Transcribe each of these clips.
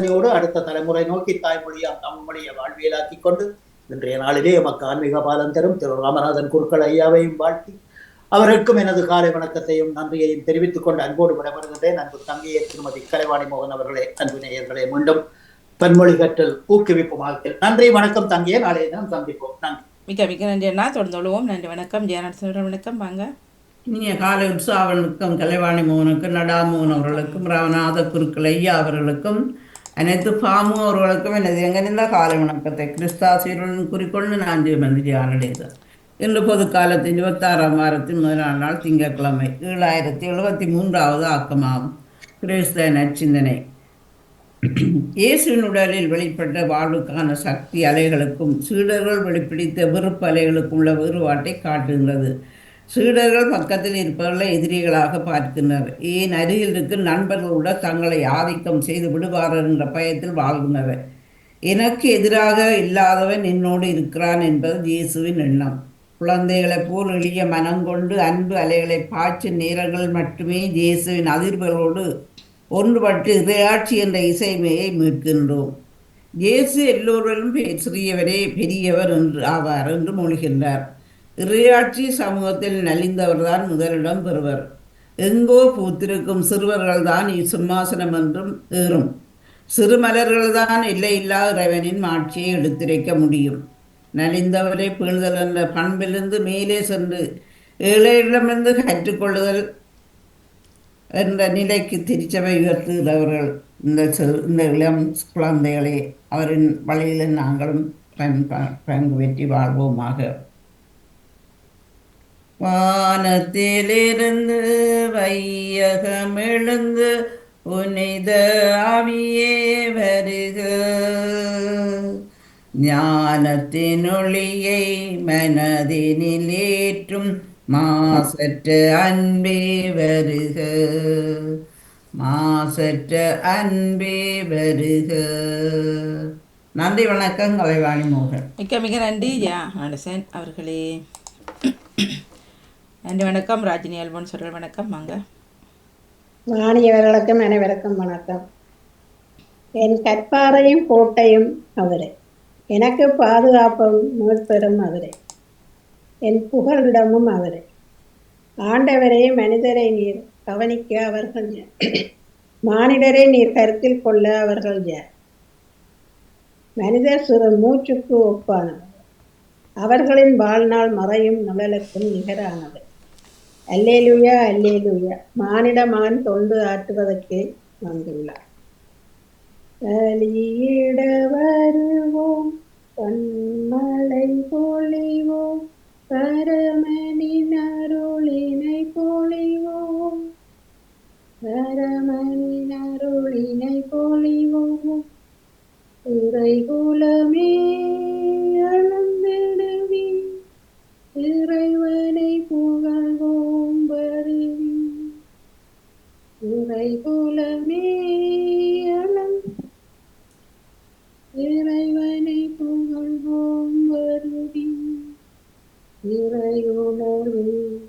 சிந்தனையோடு அடுத்த தலைமுறை நோக்கி தாய்மொழியா தமிழ் மொழியை வாழ்வியலாக்கி கொண்டு இன்றைய நாளிலே எமக்கு ஆன்மீக பாலம் தரும் திரு ராமநாதன் குருக்கள் ஐயாவையும் வாழ்த்தி அவருக்கும் எனது காலை வணக்கத்தையும் நன்றியையும் தெரிவித்துக் கொண்டு அன்போடு விடைபெறுகின்றேன். அன்பு தங்கையை திருமதி கலைவாணி மோகன் அவர்களே அன்பு நேயர்களே மீண்டும் பன்மொழி கற்றல் ஊக்குவிப்பு மாதத்தில் நன்றி வணக்கம் தங்கையே நாளைய தினம் சந்திப்போம். நன்றி. மிக்க மிக்க நன்றி அண்ணா. தொடர்ந்து கொள்வோம். நன்றி வணக்கம். ஜெயநாட் வணக்கம். வாங்க. இனிய காலை உற்சாவனுக்கும் கலைவாணி மோகனுக்கும் நடாமோகன் அவர்களுக்கும் ராமநாத குருக்கள் ஐயா அவர்களுக்கும் அனைத்து பாமு அவர்களுக்கும் எனது எங்கிருந்த காலை வணக்கத்தை கிறிஸ்தாசிரியர்களுடன் குறிக்கொண்டு நான் ஜீவன் ஜானடேசன் இன்று பொது காலத்தின் இருபத்தாறாம் வாரத்தின் முதலாம் நாள் திங்கட்கிழமை ஏழாயிரத்தி எழுபத்தி மூன்றாவது ஆக்கமாகும் கிறிஸ்த நற்சிந்தனை இயேசுவின் உடலில் வெளிப்பட்ட வாழ்வுக்கான சக்தி அலைகளுக்கும் சீடர்கள் வெளிப்பிடித்த வெறுப்பு அலைகளுக்கும் உள்ள வேறுபாட்டை காட்டுகின்றது சீடர்கள் பக்கத்தில் இருப்பவர்களை எதிரிகளாக பார்க்கின்றனர். ஏன் அருகில் இருக்கும் நண்பர்கள் தங்களை ஆதிக்கம் செய்து விடுவார்கள் என்ற பயத்தில் வாழ்கின்றனர். எனக்கு எதிராக இல்லாதவன் என்னோடு இருக்கிறான் என்பது இயேசுவின் எண்ணம். குழந்தைகளைப் போல் எளிய மனம் கொண்டு அன்பு அலைகளை பாய்ச்சும் நேரங்கள் மட்டுமே இயேசுவின் அதிர்வுகளோடு ஒன்றுபட்டு இறையாட்சி என்ற இசைமையை மீட்கின்றோம். இயேசு எல்லோரிலும் சிறியவரே பெரியவர் என்று ஆவார் என்று மொழிகின்றார். இறையாட்சி சமூகத்தில் நலிந்தவர்தான் முதலிடம் பெறுவர். எங்கோ பூத்திருக்கும் சிறுவர்கள்தான் இச்சிம்மாசனம் என்றும் ஏறும். சிறுமலர்கள்தான் எல்லையில்லா இறைவனின் ஆட்சியை எடுத்துரைக்க முடியும். நலிந்தவரை பீழ்தல் என்ற பண்பிலிருந்து மேலே சென்று ஏழையிடமிருந்து கற்றுக்கொள்ளுதல் என்ற நிலைக்கு திருச்சபை உயர்த்துகிறவர்கள் இந்த இந்த இளம் குழந்தைகளே அவரின் வழியில் நாங்களும் பங்கு பங்கு பெற்றி வாழ்வோமாக. வானத்திலிருந்து வையகம் எழுந்து புனித ஆவியே வருக. ஞானத்தினொளியை மனதினில் ஏற்றும் மாசற்ற அன்பே வருக. மாசற்ற அன்பே வருக. நன்றி வணக்கம் கலைவாணி மோகன். மிக்க மிக நன்றி ஜெயா நடசன் அவர்களே. நன்றி வணக்கம். ராஜினி அல்போன் சொல்கிற வணக்கம். வாங்க. மாணியவர்களுக்கும் அனைவருக்கும் வணக்கம். என் கற்பாறையும் கோட்டையும் அவரே. எனக்கு பாதுகாப்பும் மீட்பெறும் அவரே. என் புகழிடமும் அவரே. ஆண்டவரே மனிதரை நீர். கவனிக்க அவர்கள் மானிடரை நீர் கருத்தில் கொள்ள அவர்கள் யார் மனிதர் சிறு மூச்சுக்கு ஒப்பானவர். அவர்களின் வாழ்நாள் மறையும் நிழலுக்கும் நிகரானவர். அல்லேலுயா அல்லேலுயா மானிட மகன் தொண்டு ஆற்றுவதற்கே வந்துள்ளார் பலியிட வருவோம் பன்மலை பொழிவோம் பரமனின் அருளினை பொழிவோம் பரமனின் அருளினை பொழிவோம் இறை குலமே இறைவனை புகழ்வோம் வருவி இறை உணர்வு.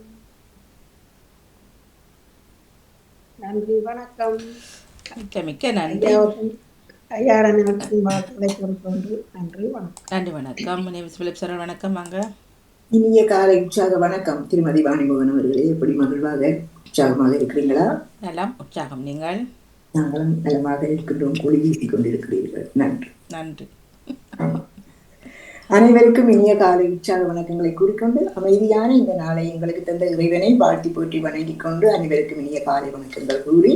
நன்றி வணக்கம். மிக்க நன்றி. ஐயாரனுக்கும் வாழ்த்துக்களை நன்றி வணக்கம். நன்றி வணக்கம். பிலிப் சார் வணக்கம் வாங்க இனிய காலை உற்சாக வணக்கம். திருமதி வாணிமோகன் அவர்களே எப்படி மகிழ்வாக உற்சாகமாக இருக்கிறீங்களா நலம் உற்சாகம். நீங்கள்? நாங்களும் நலமாக இருக்கின்றோம் ஒளி வீசிக் கொண்டிருக்கிறீர்கள். நன்றி. நன்றி. அனைவருக்கும் இனிய காலை உற்சாக வணக்கங்களை கூறிக்கொண்டு அமைதியான இந்த நாளை எங்களுக்கு தந்த இறைவனை வாழ்த்தி போற்றி வணங்கிக் கொண்டு அனைவருக்கும் இனிய காலை வணக்கங்கள் கூறி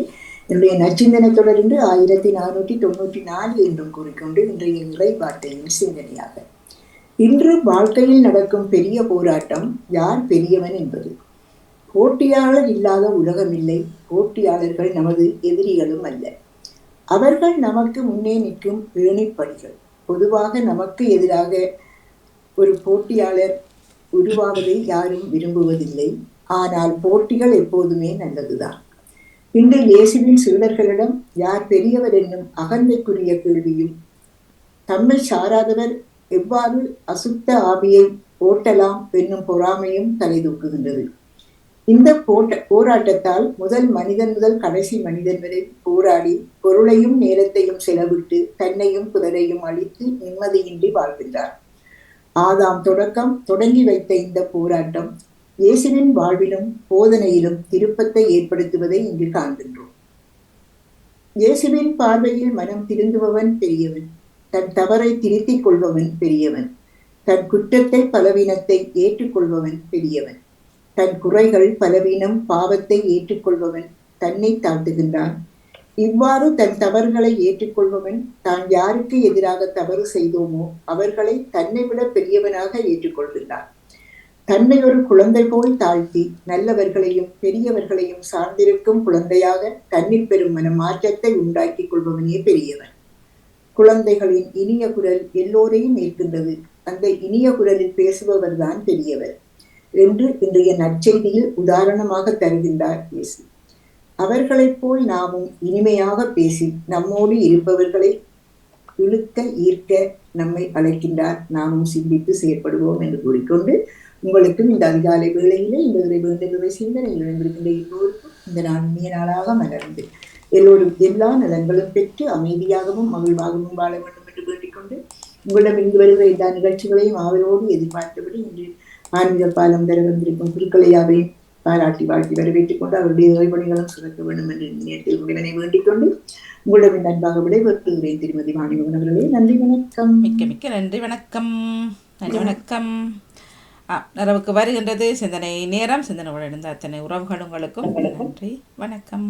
என்னுடைய நச்சிந்தனை தொடர்ந்து ஆயிரத்தி நானூற்றி தொண்ணூற்றி நாலு என்றும் கூறிக்கொண்டு இன்றைய இறை வார்த்தையின் சிந்தனையாக இன்று வாழ்க்கையில் நடக்கும் பெரிய போராட்டம் யார் பெரியவன் என்பது. போட்டியாளர் இல்லாத உலகமில்லை போட்டியாளர்கள் நமது எதிரிகளும் அல்ல. அவர்கள் நமக்கு முன்னே நிற்கும் ஏணிப்படிகள் பொதுவாக நமக்கு எதிராக ஒரு போட்டியாளர் உருவாவதை யாரும் விரும்புவதில்லை. ஆனால் போட்டிகள் எப்போதுமே நல்லதுதான். இன்று இயேசுவின் சீடர்களிடம் யார் பெரியவர் என்னும் அகந்தைக்குரிய கேள்வியும் தம்மை சாராதவர் எவ்வாறு அசுத்த ஆவியை ஓட்டலாம் என்னும் பொறாமையும் தலைதூக்குகின்றது இந்த போட்ட போராட்டத்தால் முதல் மனிதன் முதல் கடைசி மனிதன் வரை போராடி பொருளையும் நேரத்தையும் செலவிட்டு தன்னையும் புதரையும் அழித்து நிம்மதியின்றி வாழ்கின்றார். ஆதாம் தொடக்கம் தொடங்கி வைத்த இந்த போராட்டம் இயேசுவின் வாழ்விலும் போதனையிலும் திருப்பத்தை ஏற்படுத்துவதை இங்கு காண்கின்றோம். இயேசுவின் பார்வையில் மனம் திருந்துபவன் பெரியவன். தன் தவறை திருத்திக் கொள்பவன் பெரியவன். தன் குற்றத்தை பலவீனத்தை ஏற்றுக்கொள்பவன் பெரியவன். தன் குறைகள் பலவீனம் பாவத்தை ஏற்றுக்கொள்பவன் தன்னை தாழ்த்துகின்றான். இவ்வாறு தன் தவறுகளை ஏற்றுக்கொள்பவன் தான் யாருக்கு எதிராக தவறு செய்தோமோ அவர்களை தன்னை விட பெரியவனாக ஏற்றுக்கொள்கின்றான். தன்னை ஒரு குழந்தை போல் தாழ்த்தி நல்லவர்களையும் பெரியவர்களையும் சார்ந்திருக்கும் குழந்தையாக தன்னில் பெறும் மன மாற்றத்தை உண்டாக்கிக் கொள்பவனே பெரியவன். குழந்தைகளின் இனிய குரல் எல்லோரையும் ஏற்கின்றது. அந்த இனிய குரலில் பேசுபவர் தான் பெரியவர் என்று இன்றைய நற்செய்தியில் உதாரணமாக தருகின்றார் இயேசு. அவர்களைப் போல் நாமும் இனிமையாக பேசி நம்மோடு இருப்பவர்களை இழுக்க ஈர்க்க நம்மை அழைக்கின்றார். நாமும் சிந்தித்து செயற்படுவோம் என்று கூறிக்கொண்டு உங்களுக்கும் இந்த அதிகாலை வேளையிலே இந்த விரைவு வேண்டுகிற சிந்தனையில் இருக்கின்ற எல்லோருக்கும் இந்த நாள் இனிய நாளாக மலர்ந்து எல்லோரும் எல்லா நலன்களும் பெற்று அமைதியாகவும் மகிழ்வாகவும் வாழ வேண்டும் என்று வேண்டிக்கொண்டு உங்களிடம் இங்கு வருகிற எல்லா நிகழ்ச்சிகளையும் ஆவலோடு எதிர்பார்த்தபடி இன்று ஆன்மீக பாலம் தர வந்திருக்கும் குருக்களையாவையும் பாராட்டி வாழ்த்தி வரவேற்றுக் கொண்டு அவருடைய இறைபணிகளும் சிறக்க வேண்டும் என்று நேரத்தில் உடனே வேண்டிக் கொண்டு உங்களிடம் நண்பாக அன்பாக விடைபெறுகிறேன். திருமதி வாணிபவன் அவர்களே நன்றி வணக்கம். மிக்க மிக்க நன்றி வணக்கம். நன்றி வணக்கம். நமக்கு வருகின்றது. சிந்தனை நேரம் சிந்தனை இருந்த அத்தனை உறவுகள் உங்களுக்கும். நன்றி வணக்கம்.